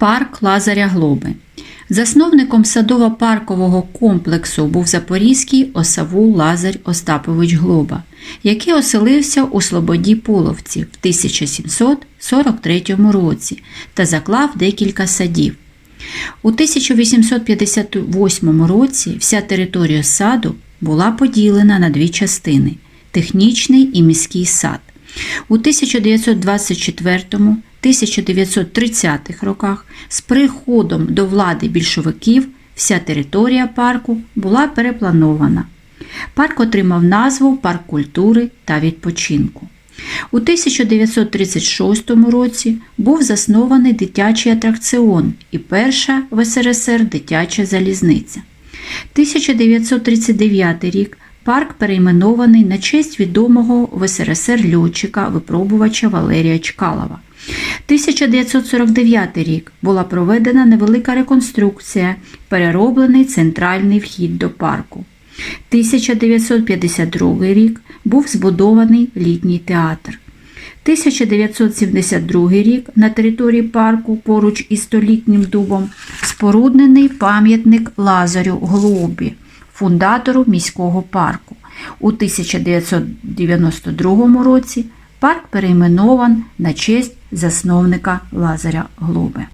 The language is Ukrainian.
Парк Лазаря Глоби. Засновником садово-паркового комплексу був запорізький осавул Лазар Остапович Глоба, який оселився у Слободі Половці в 1743 році та заклав декілька садів. У 1858 році вся територія саду була поділена на дві частини технічний і міський сад. У 1924-1930 роках з приходом до влади більшовиків вся територія парку була перепланована. Парк отримав назву Парк культури та відпочинку. У 1936 році був заснований дитячий атракціон і перша в СРСР дитяча залізниця. 1939 рік парк перейменований на честь відомого в СРСР льотчика випробувача Валерія Чкалова. 1949 рік була проведена невелика реконструкція, перероблений центральний вхід до парку. 1952 рік був збудований літній театр. 1972 рік на території парку поруч із столітнім дубом споруднений пам'ятник Лазарю Глобі, фундатору міського парку. У 1992 році парк перейменован на честь засновника Лазаря Глоби.